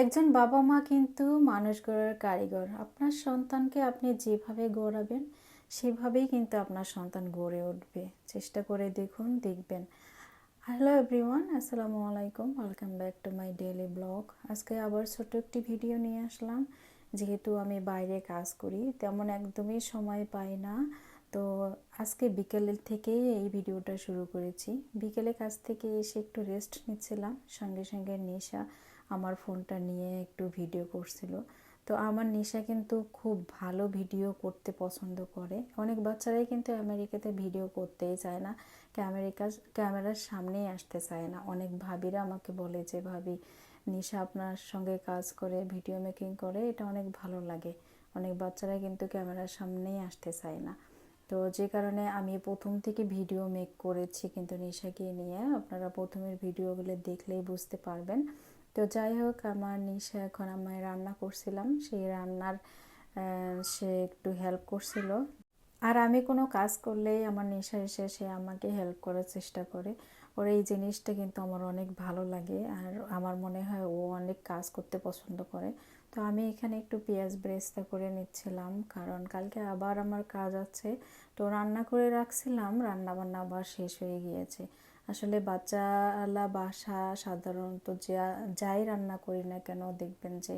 একজন বাবা মা কিন্তু মানুষ গড়ার কারিগর। আপনার সন্তানকে আপনি যেভাবে গড়াবেন, সেভাবেই কিন্তু আপনার সন্তান গড়ে উঠবে। চেষ্টা করে দেখুন, দেখবেন। হ্যালো এভরিওয়ান আসসালামু আলাইকুম। Welcome back to my daily vlog আজকে আবার ছোট একটি ভিডিও নিয়ে আসলাম। যেহেতু আমি বাইরে কাজ করি, তেমন একদমই সময় পাই না। তো আজকে বিকেলের থেকেই এই ভিডিওটা শুরু করেছি। বিকেলে কাজ থেকে এসে একটু রেস্ট নিচ্ছিলাম। সঙ্গে সঙ্গে নেশা আমার ফোনটা নিয়ে একটু ভিডিও করছিল। তো আমার নিশা কিন্তু খুব ভালো ভিডিও করতে পছন্দ করে। অনেক বাচ্চারাই কিন্তু আমেরিকাতে ভিডিও করতেই চায় না। ক্যামেরিকা, ক্যামেরার সামনেই আসতে চায় না। অনেক ভাবিরা আমাকে বলে যে, ভাবি, নিশা আপনার সঙ্গে কাজ করে, ভিডিও মেকিং করে, এটা অনেক ভালো লাগে। অনেক বাচ্চারা কিন্তু ক্যামেরার সামনেই আসতে চায় না। তো যে কারণে আমি প্রথম থেকে ভিডিও মেক করেছি কিন্তু নিশাকে নিয়ে। আপনারা প্রথমের ভিডিওগুলো দেখলেই বুঝতে পারবেন। তো যাই হোক, আমার নিশা এখন আমি রান্না করছিলাম। সেই রান্নার সে একটু হেল্প করছিল। আর আমি কোনো কাজ করলেই আমার নেশা এসে, সে আমাকে হেল্প করার চেষ্টা করে। ওর এই জিনিসটা কিন্তু আমার অনেক ভালো লাগে। আর আমার মনে হয় ও অনেক কাজ করতে পছন্দ করে। তো আমি এখানে একটু পেঁয়াজ ব্রেস্তা করে নিচ্ছিলাম। কারণ কালকে আবার আমার কাজ আছে। তো রান্না করে রাখছিলাম। রান্না বান্না আবার শেষ হয়ে গিয়েছে। আসলে বাচ্চালা বাসা সাধারণত যা, যাই রান্না করি না কেন দেখবেন যে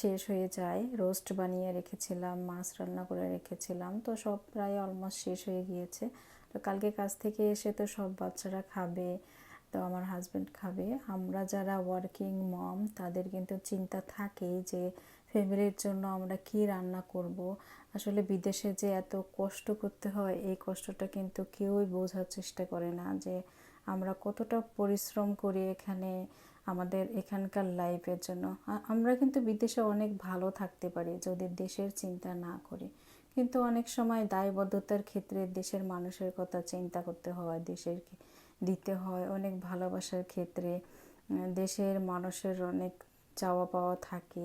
শেষ হয়ে যায়। রোস্ট বানিয়ে রেখেছিলাম, মাছ রান্না করে রেখেছিলাম, তো সব প্রায় অলমোস্ট শেষ হয়ে গিয়েছে। তো কালকে কাজ থেকে এসে তো সব বাচ্চারা খাবে, তো আমার হাজব্যান্ড খাবে। আমরা যারা ওয়ার্কিং মম তাদের কিন্তু চিন্তা থাকেই যে ফ্যামিলির জন্য আমরা কি রান্না করব। আসলে বিদেশে যে এত কষ্ট করতে হয়, এই কষ্টটা কিন্তু কেউই বোঝার চেষ্টা করে না যে আমরা কতটা পরিশ্রম করি এখানে, আমাদের এখানকার লাইফের জন্য। আমরা কিন্তু বিদেশে অনেক ভালো থাকতে পারি যদি দেশের চিন্তা না করি। কিন্তু অনেক সময় দায়বদ্ধতার ক্ষেত্রে দেশের মানুষের কথা চিন্তা করতে হয়, দেশের দিতে হয়, অনেক ভালোবাসার ক্ষেত্রে দেশের মানুষের অনেক চাওয়া পাওয়া থাকে।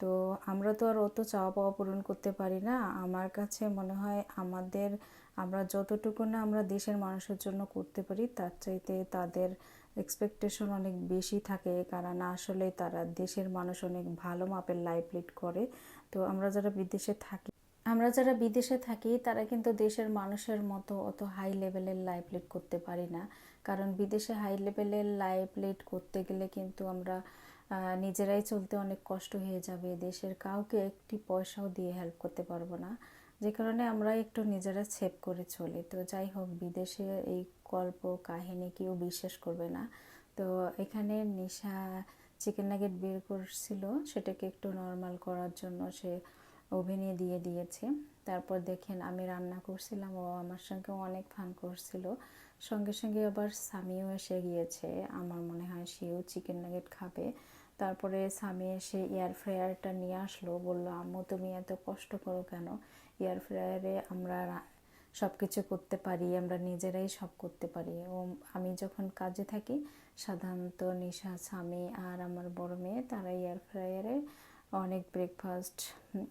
তো আমরা তো আর অত চাওয়া পাওয়া পূরণ করতে পারি না। আমার কাছে মনে হয় আমাদের, আমরা যতটুকু না আমরা দেশের মানুষের জন্য করতে পারি, তার চাইতে তাদের এক্সপেকটেশন অনেক বেশি থাকে, কারণ আসলে তারা দেশের মানুষ অনেক ভালো মাপের লাইফ লিড করে। তো আমরা যারা বিদেশে থাকি, আমরা যারা বিদেশে থাকি, তারা কিন্তু দেশের মানুষের মতো অত হাই লেভেলের লাইফ লিড করতে পারি না। কারণ বিদেশে হাই লেভেলের লাইফ লিড করতে গেলে কিন্তু আমরা নিজেরাই চলতে অনেক কষ্ট হয়ে যাবে। দেশের কাউকে একটি পয়সাও দিয়ে হেল্প করতে পারব না। যে কারণে আমরা একটু নিজেরা সেভ করে চলি। তো যাই হোক, বিদেশে এই গল্প, কাহিনী কেউ বিশ্বাস করবে না। তো এখানে নিশা চিকেন নাগেট বের করছিল। সেটাকে একটু নর্মাল করার জন্য সে ওভেনে দিয়ে দিয়েছে। তারপর দেখেন, আমি রান্না করছিলাম। ও আমার সঙ্গে অনেক ফান করছিল। সঙ্গে সঙ্গে আবার স্বামীও এসে গিয়েছে। আমার মনে হয় সেও চিকেন নাগেট খাবে। তারপরে স্বামী এসে এয়ার ফ্রায়ারটা নিয়ে আসলো। বলল, আম্মু, তুমি এত কষ্ট করো কেন? এয়ার ফ্রায়ারে আমরা সব কিছু করতে পারি, আমরা নিজেরাই সব করতে পারি। ও, আমি যখন কাজে থাকি, সাধারণত নিশা, স্বামী আর আমার বড় মেয়ে, তারা এয়ার ফ্রায়ারে অনেক ব্রেকফাস্ট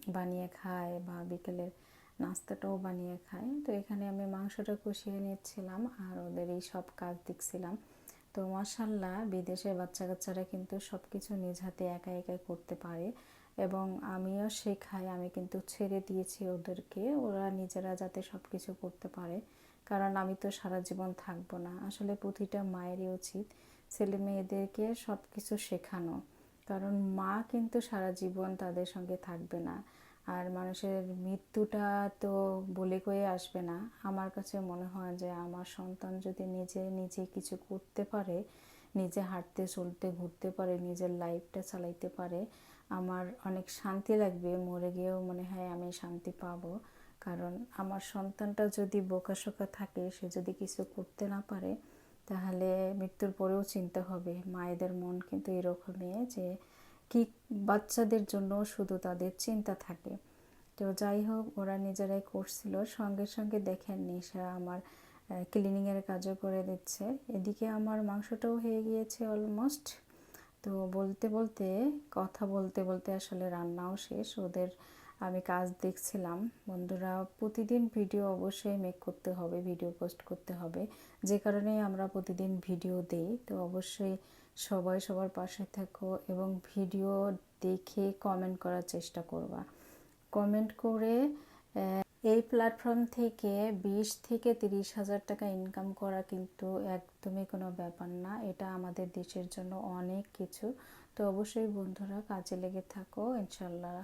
বানিয়ে খায় বা বিকেলের নাস্তাটাও বানিয়ে খায় তো এখানে আমি মাংসটা কষিয়ে নিচ্ছিলাম আর ওদের এই সব কাজ দেখছিলাম। তো মাসাল্লাহ বিদেশে বাচ্চা কাচ্চারা কিন্তু সব কিছু নিজ হাতে একা একাই করতে পারে এবং আমিও শেখাই, আমি কিন্তু ছেড়ে দিয়েছি ওদেরকে। ওরা নিজেরা যাতে সব কিছু করতে পারে। কারণ আমি তো সারা জীবন থাকব না। আসলে প্রতিটা মায়েরই উচিত ছেলে মেয়েদেরকে সব কিছু শেখানো। কারণ মা কিন্তু সারা জীবন তাদের সঙ্গে থাকবে না। আর মানুষের মৃত্যুটা তো বলে কয়ে আসবে না। আমার কাছে মনে হয় যে আমার সন্তান যদি নিজে নিজে কিছু করতে পারে, নিজে হাঁটতে, চলতে, ঘুরতে পারে, নিজের লাইফটা চালাইতে পারে, আমার অনেক শান্তি লাগবে। মরে গিয়েও মনে হয় আমি শান্তি পাবো। কারণ আমার সন্তানটা যদি বোকাশোকা থাকে, সে যদি কিছু করতে না পারে, তাহলে মৃত্যুর পরেও চিন্তা হবে। মায়েদের মন কিন্তু এরকমই যে কি বাচ্চাদের জন্য শুধু তাদের চিন্তা থাকে। তো যাই হোক, ওরা নিজেরাই করছিল। সঙ্গে সঙ্গে দেখেন নিশা আমার ক্লিনিংয়ের কাজও করে দিচ্ছে। এদিকে আমার মাংসটাও হয়ে গিয়েছে অলমোস্ট তো বলতে বলতে, কথা বলতে বলতে আসলে রান্নাও শেষ। ওদের আমি কাজ দেখছিলাম। বন্ধুরা, প্রতিদিন ভিডিও অবশ্যই মেক করতে হবে, ভিডিও পোস্ট করতে হবে। যে কারণে আমরা প্রতিদিন ভিডিও দেই। তো অবশ্যই সবাই সবার পাশে থাকো এবং ভিডিও দেখে কমেন্ট করার চেষ্টা করবা। কমেন্ট করে এই প্ল্যাটফর্ম থেকে বিশ থেকে তিরিশ হাজার টাকা ইনকাম করা কিন্তু একদমই কোনো ব্যাপার না। এটা আমাদের দেশের জন্য অনেক কিছু। তো অবশ্যই বন্ধুরা কাজে লেগে থাকো ইনশাল্লাহ